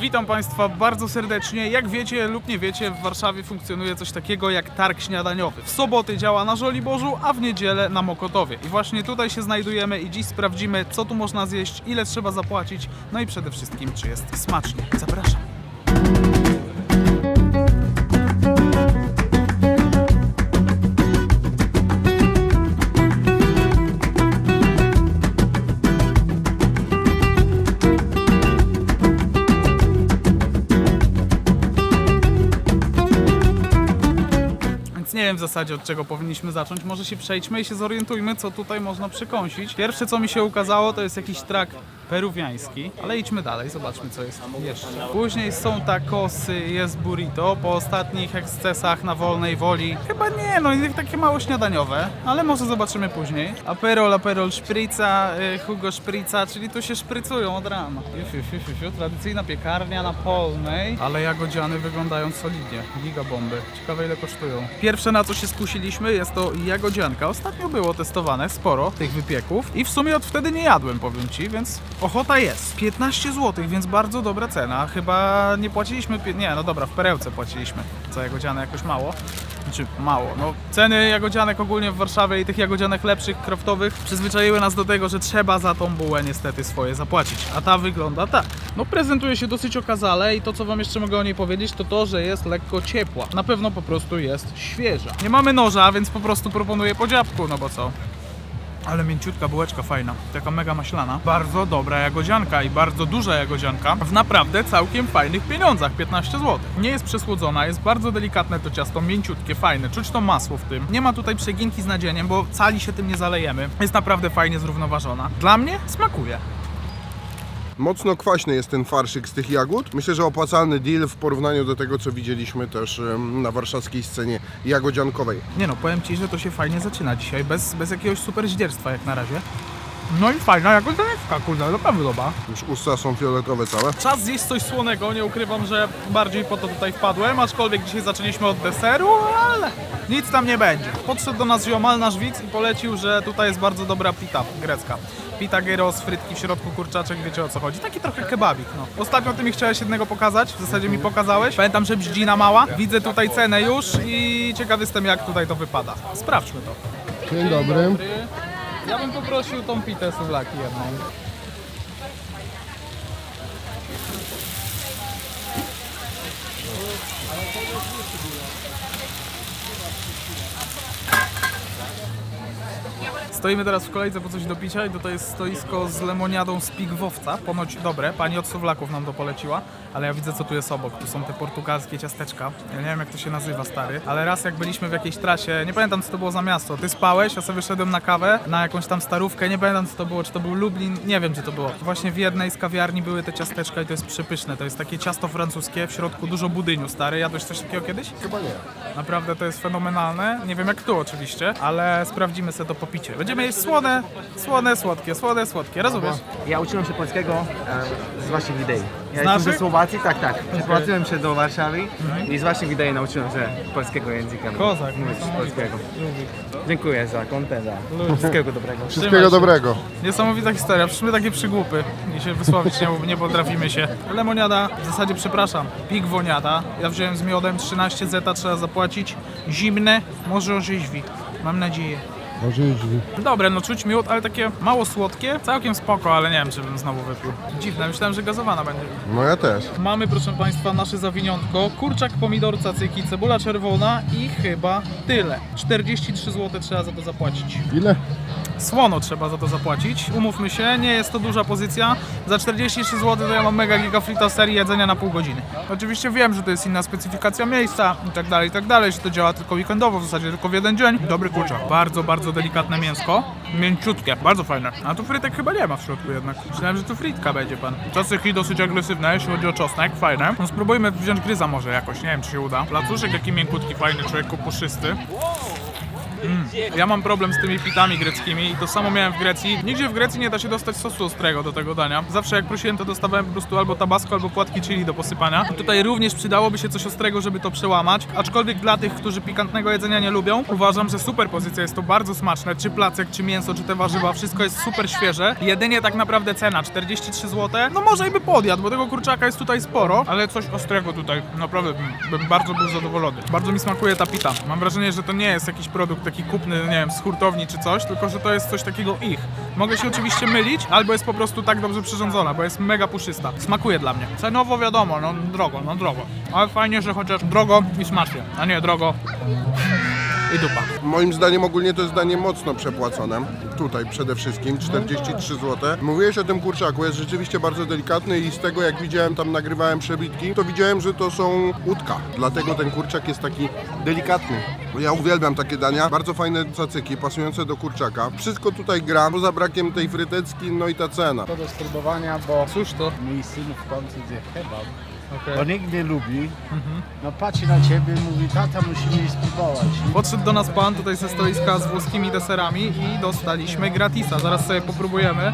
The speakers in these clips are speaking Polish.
Witam Państwa bardzo serdecznie. Jak wiecie lub nie wiecie, w Warszawie funkcjonuje coś takiego jak targ śniadaniowy. W soboty działa na Żoliborzu, a w niedzielę na Mokotowie. I właśnie tutaj się znajdujemy i dziś sprawdzimy, co tu można zjeść, ile trzeba zapłacić, no i przede wszystkim, czy jest smacznie. Zapraszam. Zasadzie od czego powinniśmy zacząć. Może się przejdźmy i się zorientujmy, co tutaj można przykąsić. Pierwsze co mi się ukazało to jest jakiś trak peruwiański, ale idźmy dalej, zobaczmy co jest jeszcze. Później są tacosy, jest burrito. Po ostatnich ekscesach na wolnej woli, chyba nie, no i takie mało śniadaniowe, ale może zobaczymy później. Aperol, aperol szprica, y, Hugo szprica, czyli tu się szprycują od rana. Fiu, fiu, fiu, fiu. Tradycyjna piekarnia na polnej, ale jagodziany wyglądają solidnie. Giga bomby. Ciekawe ile kosztują. Pierwsze na co się skusiliśmy jest to jagodzianka. Ostatnio było testowane sporo tych wypieków i w sumie od wtedy nie jadłem, powiem Ci, więc ochota jest. 15 zł, więc bardzo dobra cena. Chyba nie płaciliśmy, nie no dobra, w perełce płaciliśmy za jagodziane jakoś mało. Znaczy mało, no ceny jagodzianek ogólnie w Warszawie i tych jagodzianek lepszych, kroftowych przyzwyczaiły nas do tego, że trzeba za tą bułę niestety swoje zapłacić. A ta wygląda tak. No prezentuje się dosyć okazale i to co wam jeszcze mogę o niej powiedzieć to to, że jest lekko ciepła. Na pewno po prostu jest świeża. Nie mamy noża, więc po prostu proponuję po dziabku, no bo co? Ale mięciutka bułeczka fajna, taka mega maślana. Bardzo dobra jagodzianka i bardzo duża jagodzianka w naprawdę całkiem fajnych pieniądzach, 15 zł. Nie jest przesłodzona, jest bardzo delikatne to ciasto, mięciutkie, fajne, czuć to masło w tym. Nie ma tutaj przeginki z nadzieniem, bo cali się tym nie zalejemy. Jest naprawdę fajnie zrównoważona. Dla mnie smakuje. Mocno kwaśny jest ten farszyk z tych jagód. Myślę, że opłacalny deal w porównaniu do tego, co widzieliśmy też na warszawskiej scenie jagodziankowej. Nie no, powiem Ci, że to się fajnie zaczyna dzisiaj, bez, bez jakiegoś super zdzierstwa jak na razie. No i fajna jagodzianeczka, kurde, naprawdę dobra. Już usta są fioletowe całe. Czas zjeść coś słonego, nie ukrywam, że bardziej po to tutaj wpadłem, aczkolwiek dzisiaj zaczęliśmy od deseru, ale nic tam nie będzie. Podszedł do nas ziomal, nasz widz i polecił, że tutaj jest bardzo dobra pita grecka. Pita gyros, frytki w środku, kurczaczek, wiecie o co chodzi. Taki trochę kebabik, no. Ostatnio ty mi chciałeś jednego pokazać, w zasadzie mi pokazałeś. Pamiętam, że brzdzina mała. Widzę tutaj cenę już i ciekaw jestem jak tutaj to wypada. Sprawdźmy to. Dzień dobry. Ja bym poprosił tą pitę suwlaki jedną. Stoimy teraz w kolejce po coś do picia i to jest stoisko z lemoniadą z pigwowca. Ponoć dobre, pani od suwlaków nam to poleciła, ale ja widzę co tu jest obok. Tu są te portugalskie ciasteczka. Ja nie wiem jak to się nazywa stary, ale raz jak byliśmy w jakiejś trasie, nie pamiętam co to było za miasto. Ty spałeś, ja sobie szedłem na kawę, na jakąś tam starówkę, nie pamiętam co to było, czy to był Lublin, nie wiem gdzie to było. Właśnie w jednej z kawiarni były te ciasteczka i to jest przepyszne. To jest takie ciasto francuskie, w środku dużo budyniu stary. Jadłeś coś takiego kiedyś? Chyba nie. Naprawdę to jest fenomenalne. Nie wiem jak tu oczywiście, ale sprawdzimy sobie to po picie. Będziemy jeść słone, słone, słodkie, słone, słodkie. Rozumiesz? Ja uczyłem się polskiego e, z waszych idei. Ja Znaczy? jestem ze Słowacji, tak, tak. Przeprowadziłem się do Warszawy i z waszych idei nauczyłem się polskiego języka. Kozak, Mówić polskiego. Dziękuję za kontę, za wszystkiego dobrego. Wszystkiego dobrego. Niesamowita historia. Przyszły takie przygłupy i się wysłowić nie, nie potrafimy się. Lemoniada, w zasadzie przepraszam, pigwoniada. Ja wziąłem z miodem 13 zeta, trzeba zapłacić. Zimne, może orzeźwi. Mam nadzieję. Dobre, no czuć miód, ale takie mało słodkie. Całkiem spoko, ale nie wiem, czy bym znowu wypił. Dziwne, myślałem, że gazowana będzie. No ja też. Mamy, proszę Państwa, nasze zawiniątko. Kurczak, pomidor, cacyki, cebula czerwona i chyba tyle. 43 zł trzeba za to zapłacić. Ile? Słono trzeba za to zapłacić. Umówmy się, nie jest to duża pozycja. Za 43 zł to ja mam mega gigafrita serii jedzenia na pół godziny. Oczywiście wiem, że to jest inna specyfikacja miejsca i tak dalej, i tak dalej, że to działa tylko weekendowo, w zasadzie tylko w jeden dzień. Dobry kurczak. Bardzo, bardzo delikatne mięsko. Mięciutkie, bardzo fajne. A tu frytek chyba nie ma w środku jednak. Myślałem, że tu fritka będzie pan. Cacyki dosyć agresywne, jeśli chodzi o czosnek, fajne. No spróbujmy wziąć gryza może jakoś, nie wiem czy się uda. Placuszek jaki miękutki, fajny, człowieku puszysty. Ja mam problem z tymi pitami greckimi i to samo miałem w Grecji. Nigdzie w Grecji nie da się dostać sosu ostrego do tego dania. Zawsze jak prosiłem, to dostawałem po prostu albo tabasco, albo płatki chili do posypania. Tutaj również przydałoby się coś ostrego, żeby to przełamać. Aczkolwiek dla tych, którzy pikantnego jedzenia nie lubią, uważam, że super pozycja jest to bardzo smaczne. Czy placek, czy mięso, czy te warzywa, wszystko jest super świeże. Jedynie tak naprawdę cena 43 zł. No może i by podjadł, bo tego kurczaka jest tutaj sporo, ale coś ostrego tutaj naprawdę bym, bym bardzo był zadowolony. Bardzo mi smakuje ta pita. Mam wrażenie, że to nie jest jakiś produkt taki kupny, nie wiem, z hurtowni czy coś, tylko że to jest coś takiego ich. Mogę się oczywiście mylić, albo jest po prostu tak dobrze przyrządzona, bo jest mega puszysta. Smakuje dla mnie. Cenowo wiadomo, no drogo, no drogo. Ale fajnie, że chociaż drogo i smacznie, a nie drogo i dupa. Moim zdaniem ogólnie to jest danie mocno przepłacone. Tutaj przede wszystkim 43 zł. Mówiłeś o tym kurczaku, jest rzeczywiście bardzo delikatny i z tego jak widziałem tam nagrywałem przebitki, to widziałem, że to są łódka. Dlatego ten kurczak jest taki delikatny. Ja uwielbiam takie dania. Bardzo fajne cacyki, pasujące do kurczaka. Wszystko tutaj gra, poza brakiem tej frytecki, no i ta cena. To do spróbowania, bo Cóż to? mój syn w końcu zje kebab. Okej. Bo nikt nie lubi. No patrzy na ciebie i mówi, tata musimy spróbować. Podszedł do nas pan tutaj ze stoiska z włoskimi deserami i dostaliśmy gratisa. Zaraz sobie popróbujemy.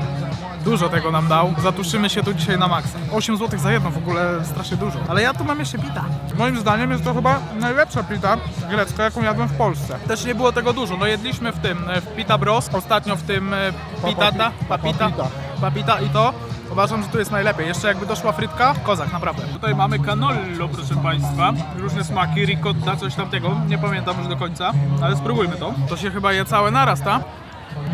Dużo tego nam dał. Zatuszymy się tu dzisiaj na maksa. 8 zł za jedno w ogóle strasznie dużo. Ale ja tu mam jeszcze pita. Moim zdaniem jest to chyba najlepsza pita grecka, jaką jadłem w Polsce. Też nie było tego dużo. No jedliśmy w tym, w Pita Bros. Ostatnio w tym e, Pitata, Papita, Papita i to. Uważam, że tu jest najlepiej. Jeszcze jakby doszła frytka, kozak, naprawdę. Tutaj mamy canollo, proszę Państwa. Różne smaki, ricotta, coś tamtego. Nie pamiętam już do końca, ale spróbujmy to. To się chyba je całe naraz, ta?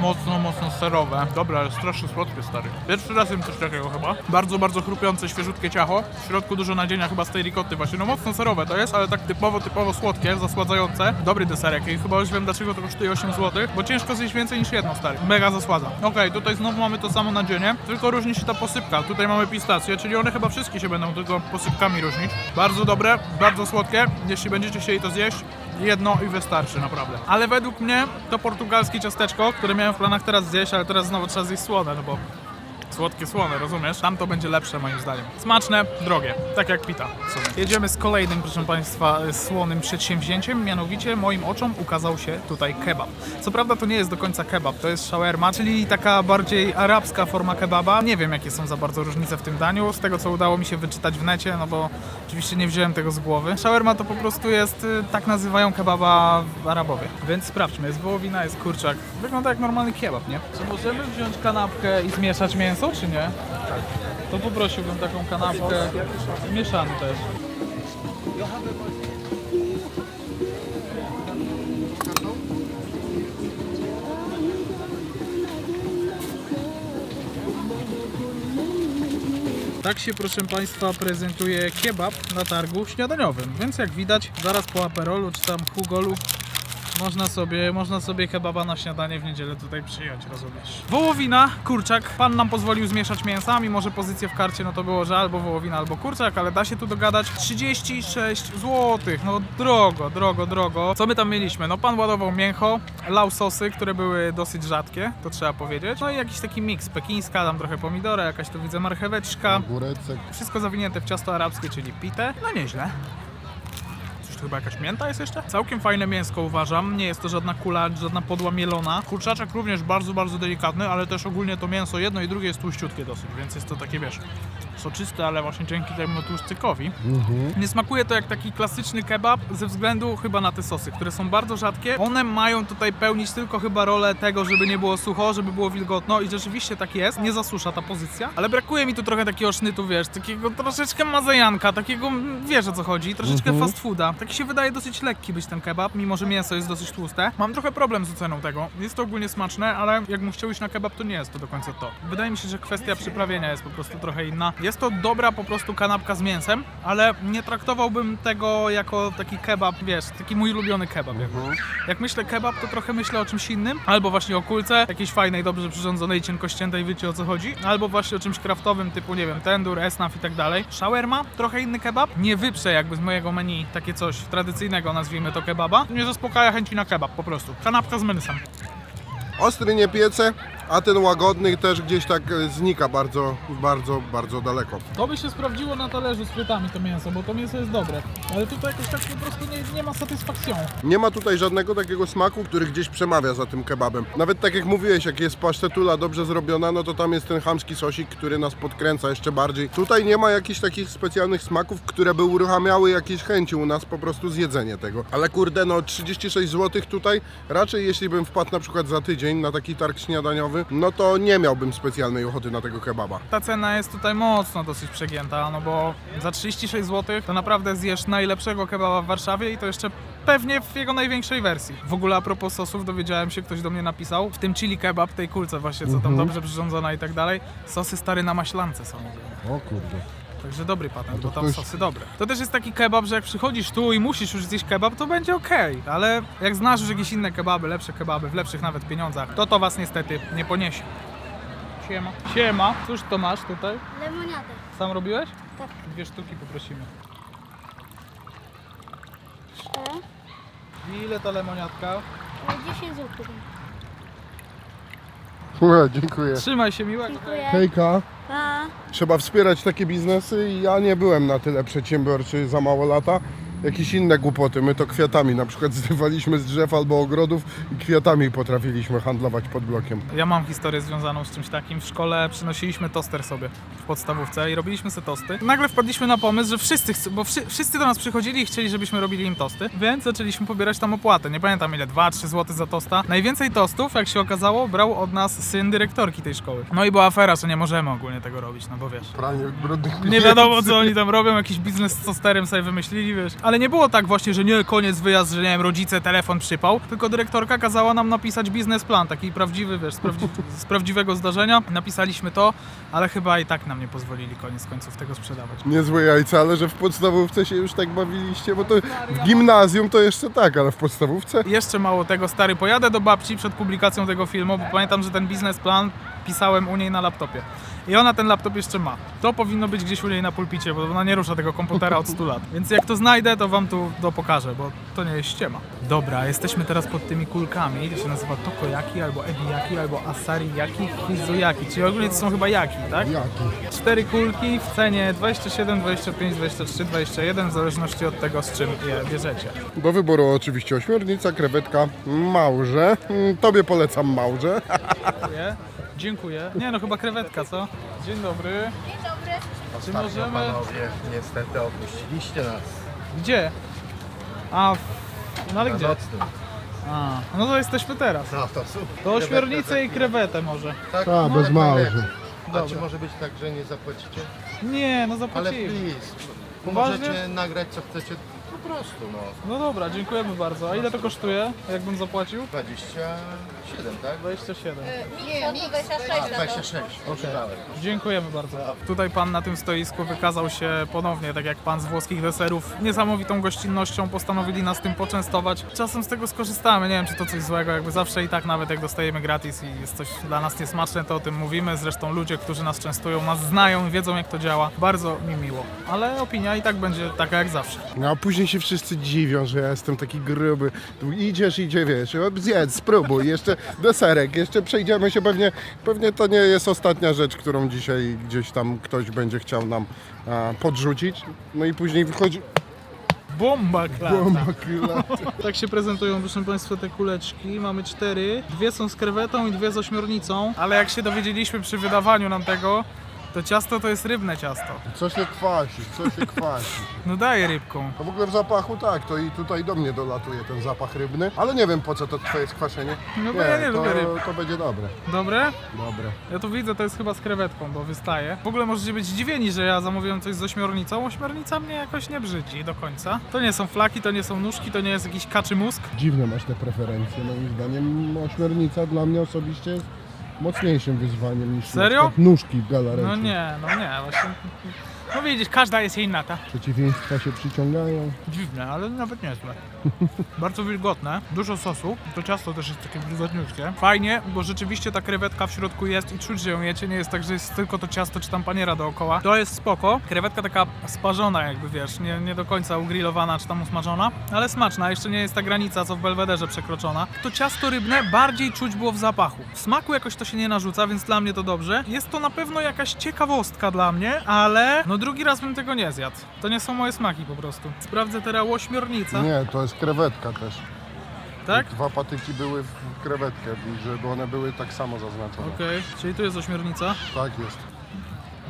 Mocno, mocno serowe. Dobra, ale strasznie słodkie, stary. Pierwszy raz jem coś takiego chyba. Bardzo, bardzo chrupiące, świeżutkie ciacho. W środku dużo nadzienia chyba z tej ricotty właśnie. No mocno serowe to jest, ale tak typowo, typowo słodkie, zasładzające. Dobry deserek i chyba już wiem dlaczego to kosztuje 8 zł, bo ciężko zjeść więcej niż jedno, stary. Mega zasładza. Okej, tutaj znowu mamy to samo nadzienie, tylko różni się ta posypka. Tutaj mamy pistacje, czyli one chyba wszystkie się będą tylko posypkami różnić. Bardzo dobre, bardzo słodkie. Jeśli będziecie chcieli to zjeść, jedno i wystarczy naprawdę. Ale według mnie to portugalskie ciasteczko, które miałem w planach teraz zjeść, ale teraz znowu trzeba zjeść słone, no bo słodkie słone, rozumiesz? Tam to będzie lepsze moim zdaniem. Smaczne, drogie, tak jak pita. Jedziemy z kolejnym, proszę Państwa, słonym przedsięwzięciem, mianowicie moim oczom ukazał się tutaj kebab. Co prawda to nie jest do końca kebab, to jest shawarma, czyli taka bardziej arabska forma kebaba. Nie wiem jakie są za bardzo różnice w tym daniu, z tego co udało mi się wyczytać w necie, no bo oczywiście nie wziąłem tego z głowy. Shawarma to po prostu jest, y, tak nazywają kebaba Arabowie. Więc sprawdźmy, jest wołowina, jest kurczak. Wygląda jak normalny kebab, nie? Czy możemy wziąć kanapkę i zmieszać mięso, czy nie? Tak. To poprosiłbym taką kanapkę mieszany też. Tak się, proszę Państwa, prezentuje kebab na targu śniadaniowym. Więc jak widać, zaraz po aperolu czy tam hugolu można sobie, można sobie kebaba na śniadanie w niedzielę tutaj przyjąć, rozumiesz? Wołowina, kurczak. Pan nam pozwolił zmieszać mięsa, mimo że pozycję w karcie no to było, że albo wołowina, albo kurczak, ale da się tu dogadać. 36 zł, no drogo, drogo, drogo. Co my tam mieliśmy? No pan ładował mięcho, lał sosy, które były dosyć rzadkie, to trzeba powiedzieć. No i jakiś taki miks, pekińska, tam trochę pomidora, jakaś tu widzę marcheweczka. Górecek. Wszystko zawinięte w ciasto arabskie, czyli pite. No nieźle. Tu chyba jakaś mięta jest jeszcze? Całkiem fajne mięsko uważam. Nie jest to żadna kula, żadna podła mielona. Kurczaczek również bardzo, bardzo delikatny, ale też ogólnie to mięso jedno i drugie jest tłuściutkie dosyć, więc jest to takie, wiesz, soczyste, ale właśnie dzięki temu tłuszczykowi. Nie smakuje to jak taki klasyczny kebab ze względu chyba na te sosy, które są bardzo rzadkie. One mają tutaj pełnić tylko chyba rolę tego, żeby nie było sucho, żeby było wilgotno i rzeczywiście tak jest. Nie zasusza ta pozycja, ale brakuje mi tu trochę takiego sznytu, wiesz, takiego troszeczkę mazajanka, takiego, mm, wiesz o co chodzi, troszeczkę fast fooda. Taki się wydaje dosyć lekki być ten kebab, mimo że mięso jest dosyć tłuste. Mam trochę problem z oceną tego. Jest to ogólnie smaczne, ale jak mu chciał iść na kebab, to nie jest to do końca to. Wydaje mi się, że kwestia przyprawienia jest po prostu trochę inna. Jest to dobra po prostu kanapka z mięsem, ale nie traktowałbym tego jako taki kebab, wiesz, taki mój ulubiony kebab. jakby. Jak myślę kebab, to trochę myślę o czymś innym, albo właśnie o kulce, jakiejś fajnej, dobrze przyrządzonej, cienkościętej, wiecie o co chodzi, albo właśnie o czymś kraftowym, typu, nie wiem, tendur, esnaf i tak dalej. Shawarma, trochę inny kebab, nie wyprze jakby z mojego menu takie coś tradycyjnego, nazwijmy to kebaba. Nie zaspokaja chęci na kebab, po prostu. Kanapka z mięsem. Ostry nie piece, a ten łagodny też gdzieś tak e, znika bardzo, bardzo, bardzo daleko. To by się sprawdziło na talerzu z frytami to mięso, bo to mięso jest dobre. Ale tutaj jakoś tak po prostu nie, nie ma satysfakcją. Nie ma tutaj żadnego takiego smaku, który gdzieś przemawia za tym kebabem. Nawet tak jak mówiłeś, jak jest pasztetula dobrze zrobiona, no to tam jest ten chamski sosik, który nas podkręca jeszcze bardziej. Tutaj nie ma jakichś takich specjalnych smaków, które by uruchamiały jakieś chęci u nas po prostu zjedzenie tego. Ale kurde, no 36 zł tutaj, raczej jeśli bym wpadł na przykład za tydzień na taki targ śniadaniowy, no to nie miałbym specjalnej ochoty na tego kebaba. Ta cena jest tutaj mocno dosyć przegięta, no bo za 36 zł to naprawdę zjesz najlepszego kebaba w Warszawie i to jeszcze pewnie w jego największej wersji. W ogóle a propos sosów dowiedziałem się, ktoś do mnie napisał, w tym chili kebab, tej kulce właśnie, co tam dobrze przyrządzona i tak dalej, sosy stary na maślance są. O kurde. Także dobry patent, to bo tam sosy dobre. To też jest taki kebab, że jak przychodzisz tu i musisz już zjeść kebab, to będzie okej, ale jak znasz już jakieś inne kebaby, lepsze kebaby, w lepszych nawet pieniądzach, to to was niestety nie poniesie. Siema. Siema. Cóż to masz tutaj? Lemoniadę. Sam robiłeś? Tak. Dwie sztuki poprosimy. Cztery. I ile ta lemoniatka? E, 10 zł. Ue, dziękuję. Trzymaj się miłego. Dziękuję. Hejka. Pa. Trzeba wspierać takie biznesy i ja nie byłem na tyle przedsiębiorczy za mało lata. Jakieś inne głupoty. My to kwiatami na przykład zdywaliśmy z drzew albo ogrodów i kwiatami potrafiliśmy handlować pod blokiem. Ja mam historię związaną z czymś takim. W szkole przynosiliśmy toster sobie w podstawówce i robiliśmy sobie tosty. Nagle wpadliśmy na pomysł, że wszyscy, chcą, bo wszy, wszyscy do nas przychodzili i chcieli, żebyśmy robili im tosty, więc zaczęliśmy pobierać tam opłatę. Nie pamiętam ile, 2-3 zł za tosta. Najwięcej tostów, jak się okazało, brał od nas syn dyrektorki tej szkoły. No i była afera, że nie możemy ogólnie tego robić, no bo wiesz. Pranie brudnych Nie wiadomo co oni tam robią, jakiś biznes z tosterem sobie wymyślili, wiesz. Ale nie było tak właśnie, że nie, koniec wyjazd, że nie wiem, rodzice, telefon przypał, tylko dyrektorka kazała nam napisać biznesplan, taki prawdziwy, wiesz, z, prawdzi z prawdziwego zdarzenia. Napisaliśmy to, ale chyba i tak nam nie pozwolili koniec końców tego sprzedawać. Niezłe jajca, ale że w podstawówce się już tak bawiliście, bo to w gimnazjum to jeszcze tak, ale w podstawówce? Jeszcze mało tego, stary, pojadę do babci przed publikacją tego filmu, bo pamiętam, że ten biznesplan pisałem u niej na laptopie. I ona ten laptop jeszcze ma. To powinno być gdzieś u niej na pulpicie, bo ona nie rusza tego komputera od 100 lat. Więc jak to znajdę, to wam tu to pokażę, bo to nie jest ściema. Dobra, jesteśmy teraz pod tymi kulkami. To się nazywa tokojaki, albo ebiyaki, albo asariyaki, hizuyaki. Czyli ogólnie to są chyba jaki, tak? Jaki? Cztery kulki w cenie 27, 25, 23, 21, w zależności od tego, z czym je bierzecie. Do wyboru oczywiście ośmiornica, krewetka, małże. Mm, Tobie polecam małże. Dziękuję. Dziękuję. Nie no, chyba krewetka, co? Dzień dobry. Dzień dobry. Czy możemy... Panowie, niestety opuściliście nas Gdzie? A, w... no ale na gdzie? nocnym. A, no to jesteśmy teraz. No to super. To ośmiornicę i krewetę może. Tak, A, no, bez tak małży. najlepiej. A Dobra. czy może być tak, że nie zapłacicie? Nie, no Ale zapłacimy. please, Poważnie? możecie nagrać co chcecie prostu, no. No dobra, dziękujemy bardzo. A ile to kosztuje, jakbym zapłacił? 27, tak? 27. Nie, nie, 26 A, 26, używałem. Dziękujemy bardzo. Tutaj pan na tym stoisku wykazał się ponownie, tak jak pan z włoskich deserów, niesamowitą gościnnością. Postanowili nas tym poczęstować. Czasem z tego skorzystamy, nie wiem czy to coś złego, jakby zawsze i tak nawet jak dostajemy gratis i jest coś dla nas niesmaczne, to o tym mówimy. Zresztą ludzie, którzy nas częstują, nas znają i wiedzą jak to działa. Bardzo mi miło. Ale opinia i tak będzie taka jak zawsze. No a później się wszyscy dziwią, że ja jestem taki gruby. Tu idziesz, idzie, wiesz, zjedz, spróbuj, jeszcze deserek, jeszcze przejdziemy się pewnie, pewnie to nie jest ostatnia rzecz, którą dzisiaj gdzieś tam ktoś będzie chciał nam a, podrzucić. No i później wychodzi Bomba klata. bomba killa. Tak się prezentują, proszę Państwa, te kuleczki. Mamy cztery. Dwie są z krewetą i dwie z ośmiornicą. Ale jak się dowiedzieliśmy przy wydawaniu nam tego, to ciasto to jest rybne ciasto. Co się kwasi, co się kwasi. No daje rybką. No w ogóle w zapachu tak, to i tutaj do mnie dolatuje ten zapach rybny, ale nie wiem po co to twoje skwaszenie. No bo ja nie to, lubię ryb. to będzie dobre. Dobre? Dobre. Ja tu widzę, to jest chyba z krewetką, bo wystaje. W ogóle możecie być zdziwieni, że ja zamówiłem coś z ośmiornicą. Ośmiornica mnie jakoś nie brzydzi do końca. To nie są flaki, to nie są nóżki, to nie jest jakiś kaczy mózg. Dziwne masz te preferencje, moim zdaniem ośmiornica dla mnie osobiście jest mocniejszym wyzwaniem niż na Serio? przykład nóżki galarecie. No nie, no nie, właśnie. No widzisz, każda jest inna, ta. Przeciwieństwa się przyciągają. Dziwne, ale nawet niezłe. Bardzo wilgotne, dużo sosu. To ciasto też jest takie wilgotniutkie. Fajnie, bo rzeczywiście ta krewetka w środku jest i czuć, że ją jecie. Nie jest tak, że jest tylko to ciasto czy tam paniera dookoła. To jest spoko. Krewetka taka sparzona jakby, wiesz, nie, nie do końca ugrillowana czy tam usmażona, ale smaczna. Jeszcze nie jest ta granica, co w Belwederze przekroczona. To ciasto rybne bardziej czuć było w zapachu. W smaku jakoś to się nie narzuca, więc dla mnie to dobrze. Jest to na pewno jakaś ciekawostka dla mnie, ale no drugi raz bym tego nie zjadł. To nie są moje smaki po prostu. Sprawdzę teraz łośmiornica. Nie, to jest krewetka też. Tak? Dwa patyki były w krewetkę, żeby one były tak samo zaznaczone. Okej, czyli tu jest ośmiornica. Tak jest.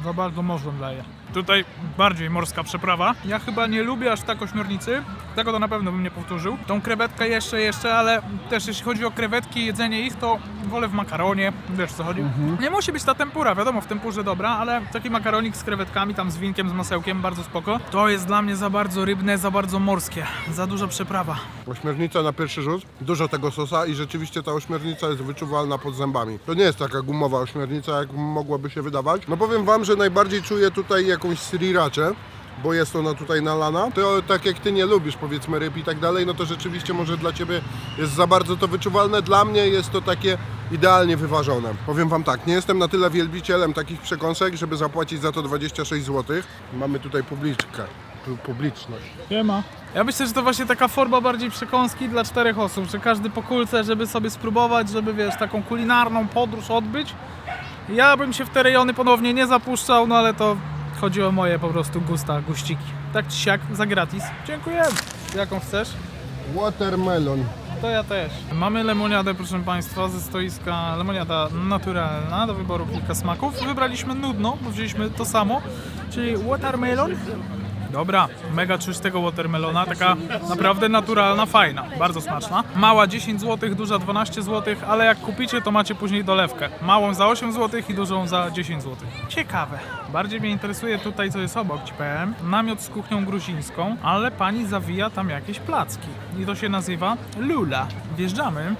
Za bardzo morzem daje. Tutaj bardziej morska przeprawa. Ja chyba nie lubię aż tak ośmiornicy. Tego to na pewno bym nie powtórzył. Tą krewetkę jeszcze, jeszcze, ale też jeśli chodzi o krewetki jedzenie ich, to wolę w makaronie. Wiesz co chodzi? Nie musi być ta tempura, wiadomo, w tempurze dobra, ale taki makaronik z krewetkami, tam z winkiem, z masełkiem, bardzo spoko. To jest dla mnie za bardzo rybne, za bardzo morskie. Za duża przeprawa. Ośmiornica na pierwszy rzut, dużo tego sosa i rzeczywiście ta ośmiornica jest wyczuwalna pod zębami. To nie jest taka gumowa ośmiornica, jak mogłaby się wydawać. No powiem wam, że najbardziej czuję tutaj jakąś sriraczę, bo jest ona tutaj nalana. To tak jak ty nie lubisz powiedzmy ryb i tak dalej, no to rzeczywiście może dla ciebie jest za bardzo to wyczuwalne. Dla mnie jest to takie idealnie wyważone. Powiem wam tak, nie jestem na tyle wielbicielem takich przekąsek, żeby zapłacić za to 26 zł. Mamy tutaj publiczkę, pu- publiczność. Nie ma. Ja myślę, że to właśnie taka forma bardziej przekąski dla czterech osób, że każdy po kulce, żeby sobie spróbować, żeby wiesz, taką kulinarną podróż odbyć. Ja bym się w te rejony ponownie nie zapuszczał, no ale to chodzi o moje po prostu gusta, guściki. Tak czy siak, za gratis. Dziękujemy. Jaką chcesz? Watermelon. To ja też. Mamy lemoniadę, proszę Państwa, ze stoiska lemoniada naturalna, do wyboru kilka smaków. Wybraliśmy nudno, bo wzięliśmy to samo, czyli watermelon. Dobra, mega czuć tego watermelona, taka naprawdę naturalna, fajna, bardzo smaczna. Mała 10 zł, duża 12 zł, ale jak kupicie to macie później dolewkę. Małą za 8 zł i dużą za 10 zł. Ciekawe. Bardziej mnie interesuje tutaj co jest obok, ci powiem. Namiot z kuchnią gruzińską, ale pani zawija tam jakieś placki. I to się nazywa lula. Wjeżdżamy.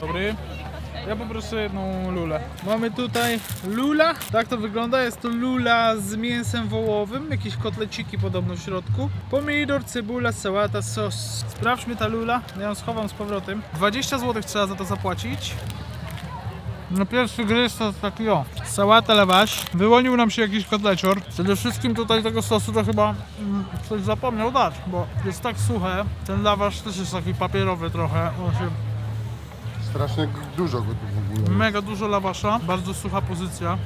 Dobry. Ja poproszę jedną lulę. Mamy tutaj lula. Tak to wygląda. Jest to lula z mięsem wołowym. Jakieś kotleciki podobno w środku. Pomidor, cebula, sałata, sos. Sprawdźmy ta lula. Ja ją schowam z powrotem. 20 zł trzeba za to zapłacić. No pierwszy gryz to taki o. Sałata lawasz. Wyłonił nam się jakiś kotlecior. Przede wszystkim tutaj tego sosu to chyba mm, ktoś zapomniał dać, bo jest tak suche. Ten lawasz też jest taki papierowy trochę. On się Strasznie dużo go tu w ogóle. Mega dużo lawasza, bardzo sucha pozycja.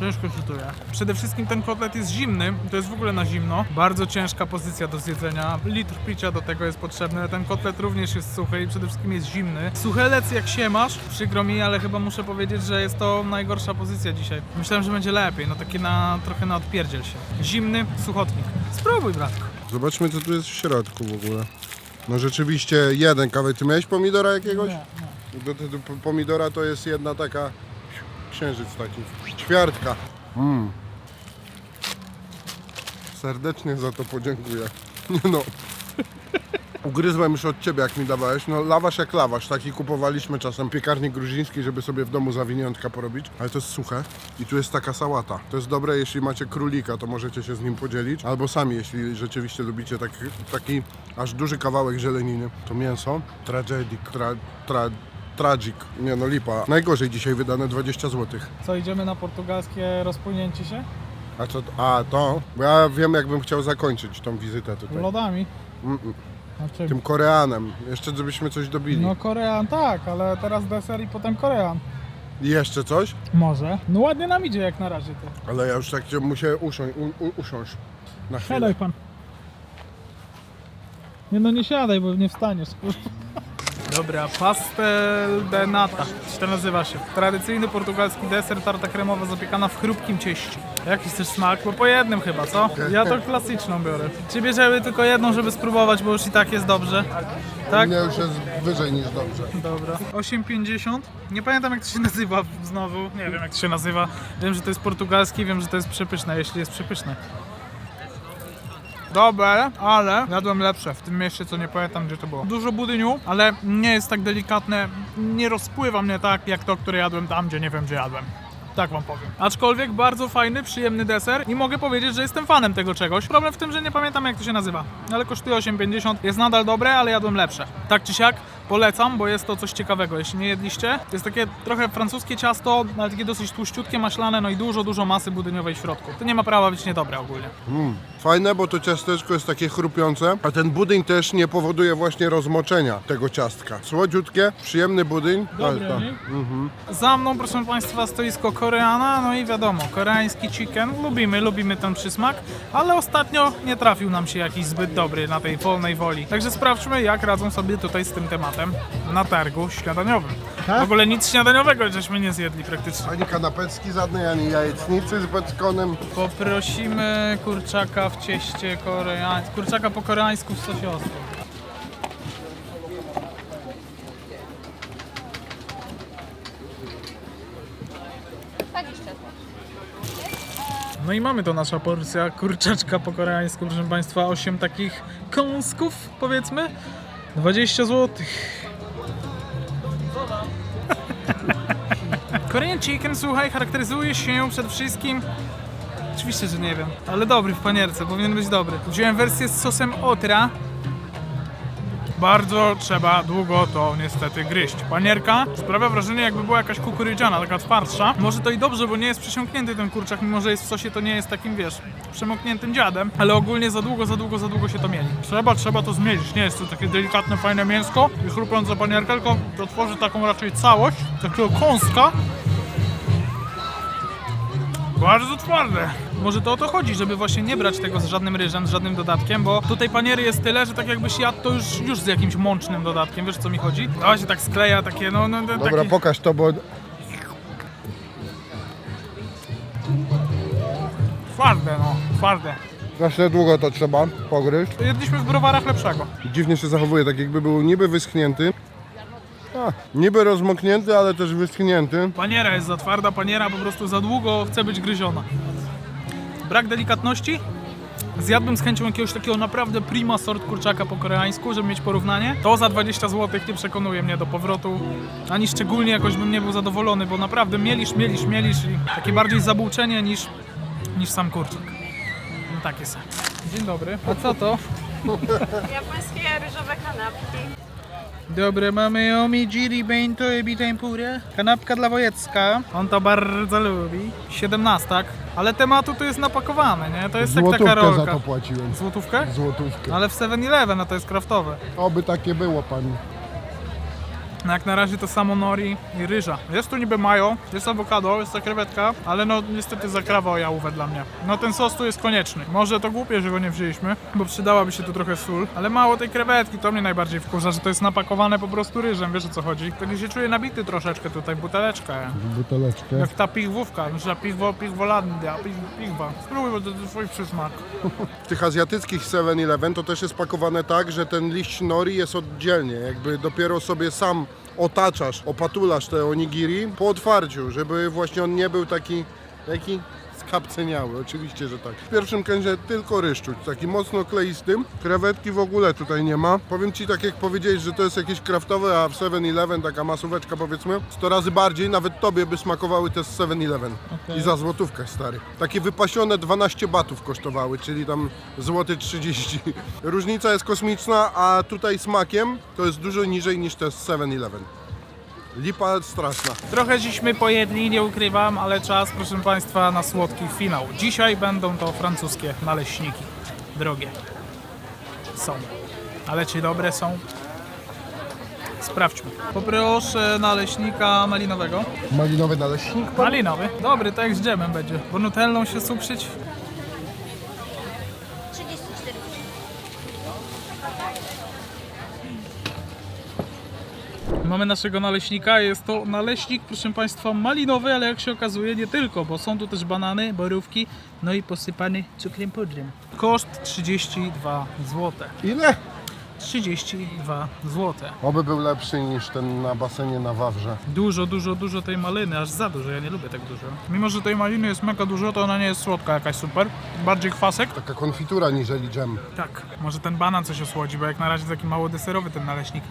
Ciężko się to je. Przede wszystkim ten kotlet jest zimny, to jest w ogóle na zimno. Bardzo ciężka pozycja do zjedzenia. Litr picia do tego jest potrzebny. Ten kotlet również jest suchy i przede wszystkim jest zimny. Suchelec jak się masz, przykro mi, ale chyba muszę powiedzieć, że jest to najgorsza pozycja dzisiaj. Myślałem, że będzie lepiej, no takie na trochę na odpierdziel się. Zimny suchotnik. Spróbuj, bratku. Zobaczmy co tu jest w środku w ogóle. No rzeczywiście jeden kawałek. Ty miałeś pomidora jakiegoś? Do, do, do po- pomidora to jest jedna taka księżyc taki. Ćwiartka. Mm. Serdecznie za to podziękuję. No. Ugryzłem już od ciebie, jak mi dawałeś. No lawasz jak lawasz. Taki kupowaliśmy czasem piekarnik gruziński, żeby sobie w domu zawiniątka porobić. Ale to jest suche. I tu jest taka sałata. To jest dobre, jeśli macie królika, to możecie się z nim podzielić. Albo sami, jeśli rzeczywiście lubicie taki, taki aż duży kawałek zieleniny. To mięso. Tragedik. Tra, tra, tragic. Nie no, lipa. Najgorzej dzisiaj wydane 20 zł. Co, idziemy na portugalskie rozpłynięcie się? A co? A to? Bo ja wiem, jakbym chciał zakończyć tą wizytę tutaj. Lodami. A czym? Tym Koreanem. Jeszcze żebyśmy coś dobili. No Korean tak, ale teraz deser i potem Korean. I jeszcze coś? Może. No ładnie nam idzie jak na razie to. Ale ja już tak cię muszę usiąść, u, u, usiąść na chwilę. Siadaj pan. Nie no nie siadaj, bo nie wstaniesz. Dobra, pastel de nata. Co to nazywa się? Tradycyjny portugalski deser, tarta kremowa zapiekana w chrupkim cieście. Jaki chcesz smak? Bo po jednym chyba, co? Ja to klasyczną biorę. Czy bierzemy tylko jedną, żeby spróbować, bo już i tak jest dobrze? Tak? Mnie już jest wyżej niż dobrze. Dobra. 8,50. Nie pamiętam jak to się nazywa znowu. Nie wiem jak to się nazywa. Wiem, że to jest portugalski, wiem, że to jest przepyszne, jeśli jest przepyszne. Dobre, ale jadłem lepsze w tym mieście, co nie pamiętam gdzie to było. Dużo budyniu, ale nie jest tak delikatne, nie rozpływa mnie tak jak to, które jadłem tam, gdzie nie wiem gdzie jadłem. Tak wam powiem. Aczkolwiek bardzo fajny, przyjemny deser i mogę powiedzieć, że jestem fanem tego czegoś. Problem w tym, że nie pamiętam jak to się nazywa. Ale kosztuje 8,50. Jest nadal dobre, ale jadłem lepsze. Tak czy siak, polecam, bo jest to coś ciekawego. Jeśli nie jedliście, jest takie trochę francuskie ciasto, ale takie dosyć tłuściutkie, maślane, no i dużo, dużo masy budyniowej w środku. To nie ma prawa być niedobre ogólnie. Mm, fajne, bo to ciasteczko jest takie chrupiące, a ten budyń też nie powoduje właśnie rozmoczenia tego ciastka. Słodziutkie, przyjemny budyń. To- nie? Za mną, proszę Państwa, stoisko Koreana, no i wiadomo, koreański chicken, lubimy, lubimy ten przysmak, ale ostatnio nie trafił nam się jakiś zbyt dobry na tej wolnej woli. Także sprawdźmy, jak radzą sobie tutaj z tym tematem na targu śniadaniowym. W ogóle nic śniadaniowego żeśmy nie zjedli praktycznie. Ani kanapecki żadnej, ani jajecznicy z beczkonem. Poprosimy kurczaka w cieście koreańskim, kurczaka po koreańsku w sosie ostrym. Tak. No i mamy to nasza porcja kurczaczka po koreańsku, proszę Państwa, 8 takich kąsków, powiedzmy, 20 zł. Korean chicken, słuchaj, charakteryzuje się przede wszystkim Oczywiście, że nie wiem, ale dobry w panierce, powinien być dobry. Wziąłem wersję z sosem otra. Bardzo trzeba długo to niestety gryźć. Panierka sprawia wrażenie jakby była jakaś kukurydziana, taka twardsza. Może to i dobrze, bo nie jest przesiąknięty ten kurczak, mimo że jest w sosie, to nie jest takim, wiesz, przemokniętym dziadem. Ale ogólnie za długo, za długo, za długo się to mieli. Trzeba, trzeba to zmielić. Nie jest to takie delikatne, fajne mięsko i chrupiąca panierka, tylko to tworzy taką raczej całość, takiego kąska. Bardzo twarde. Może to o to chodzi, żeby właśnie nie brać tego z żadnym ryżem, z żadnym dodatkiem, bo tutaj paniery jest tyle, że tak jakbyś jadł to już, już z jakimś mącznym dodatkiem, wiesz co mi chodzi? To się tak skleja, takie no, no, no Dobra, taki... pokaż to, bo Twarde, no, twarde. strasznie długo to trzeba pogryźć. Jedliśmy w browarach lepszego. Dziwnie się zachowuje, tak jakby był niby wyschnięty. A, niby rozmoknięty, ale też wyschnięty. Paniera jest za twarda, paniera po prostu za długo chce być gryziona. Brak delikatności? Zjadłbym z chęcią jakiegoś takiego naprawdę prima sort kurczaka po koreańsku, żeby mieć porównanie. To za 20 zł nie przekonuje mnie do powrotu, ani szczególnie jakoś bym nie był zadowolony, bo naprawdę mielisz, mielisz, mielisz i takie bardziej zabułczenie niż, niż sam kurczak. No takie są. Dzień dobry. A co to? Japońskie ryżowe kanapki. Dobre, mamy omijiri bento ebi tempura. Kanapka dla Wojecka. On to bardzo lubi. 17, ale tematu tu jest napakowane, nie? To jest tak taka Złotówkę za rolka. to płaciłem. Złotówkę? Złotówkę. Ale w 7-Eleven, a to jest kraftowe. Oby takie było, pani. No jak na razie to samo nori i ryża. Jest tu niby mayo, jest awokado, jest ta krewetka, ale no niestety zakrawa jałówę dla mnie. No ten sos tu jest konieczny. Może to głupie, że go nie wzięliśmy, bo przydałaby się tu trochę sól, ale mało tej krewetki, to mnie najbardziej wkurza, że to jest napakowane po prostu ryżem, wiesz o co chodzi? Tak się czuję nabity troszeczkę tutaj, buteleczka. ja. Buteleczkę. Jak ta piwówka, że piwo, piwolandia, piw- piwba. Spróbuj, bo to jest twój przysmak. W tych azjatyckich 7-Eleven to też jest pakowane tak, że ten liść nori jest oddzielnie. Jakby dopiero sobie sam otaczasz, opatulasz te onigiri po otwarciu, żeby właśnie on nie był taki, taki skapceniały. Oczywiście, że tak. W pierwszym kędzie tylko ryż czuć, taki mocno kleisty. Krewetki w ogóle tutaj nie ma. Powiem Ci, tak jak powiedziałeś, że to jest jakieś kraftowe, a w 7-Eleven taka masóweczka powiedzmy, 100 razy bardziej, nawet Tobie by smakowały te z 7-Eleven. I za złotówkę, stary. Takie wypasione 12 batów kosztowały, czyli tam złoty 30. Różnica jest kosmiczna, a tutaj smakiem to jest dużo niżej niż te z 7-Eleven. Lipa straszna. Trochę dziśmy pojedli, nie ukrywam, ale czas, proszę Państwa, na słodki finał. Dzisiaj będą to francuskie naleśniki. Drogie. Są. Ale czy dobre są? Sprawdźmy. Poproszę naleśnika malinowego. Malinowy naleśnik. Malinowy. Dobry, tak jak z dżemem będzie. Bo nutellą się cukrzyć Mamy naszego naleśnika, jest to naleśnik, proszę Państwa, malinowy, ale jak się okazuje nie tylko, bo są tu też banany, borówki, no i posypany cukrem pudrem. Koszt 32 zł. Ile? 32 zł. Oby był lepszy niż ten na basenie na Wawrze. Dużo, dużo, dużo tej maliny, aż za dużo, ja nie lubię tak dużo. Mimo, że tej maliny jest mega dużo, to ona nie jest słodka jakaś super. Bardziej kwasek. Taka konfitura niżeli dżem. Tak, może ten banan coś osłodzi, bo jak na razie taki mało deserowy ten naleśnik.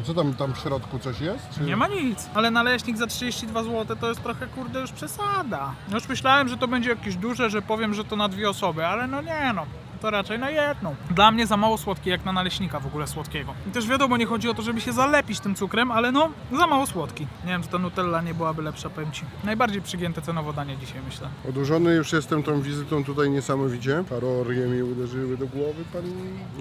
A co tam, tam w środku coś jest? Czy... Nie ma nic, ale naleśnik za 32 zł to jest trochę kurde już przesada. Już myślałem, że to będzie jakieś duże, że powiem, że to na dwie osoby, ale no nie no. To raczej na jedną. Dla mnie za mało słodkie, jak na naleśnika w ogóle słodkiego. I też wiadomo, nie chodzi o to, żeby się zalepić tym cukrem, ale no, za mało słodki. Nie wiem, czy ta Nutella nie byłaby lepsza, powiem ci. Najbardziej przygięte cenowo danie dzisiaj, myślę. Odurzony już jestem tą wizytą tutaj niesamowicie. Kalorie mi uderzyły do głowy, pan.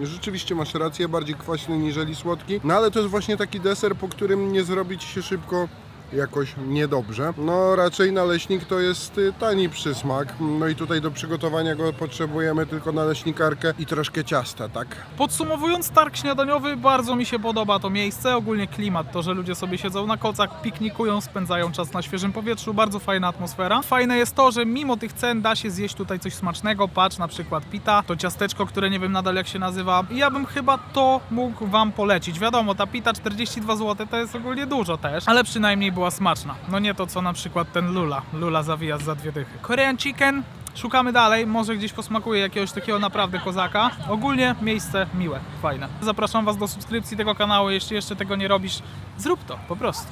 Rzeczywiście masz rację, bardziej kwaśny niżeli słodki. No ale to jest właśnie taki deser, po którym nie zrobi ci się szybko jakoś niedobrze. No raczej naleśnik to jest y, tani przysmak. No i tutaj do przygotowania go potrzebujemy tylko naleśnikarkę i troszkę ciasta, tak? Podsumowując, targ śniadaniowy, bardzo mi się podoba to miejsce, ogólnie klimat, to, że ludzie sobie siedzą na kocach, piknikują, spędzają czas na świeżym powietrzu, bardzo fajna atmosfera. Fajne jest to, że mimo tych cen da się zjeść tutaj coś smacznego, patrz na przykład pita, to ciasteczko, które nie wiem nadal jak się nazywa. I ja bym chyba to mógł wam polecić. Wiadomo, ta pita 42 zł to jest ogólnie dużo też, ale przynajmniej była smaczna. No nie to co na przykład ten Lula. Lula zawija za dwie dychy. Korean chicken Szukamy dalej, może gdzieś posmakuje jakiegoś takiego naprawdę kozaka. Ogólnie miejsce miłe, fajne. Zapraszam Was do subskrypcji tego kanału, jeśli jeszcze tego nie robisz, zrób to, po prostu.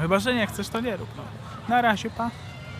Chyba, że nie chcesz, to nie rób. No. Na razie, pa.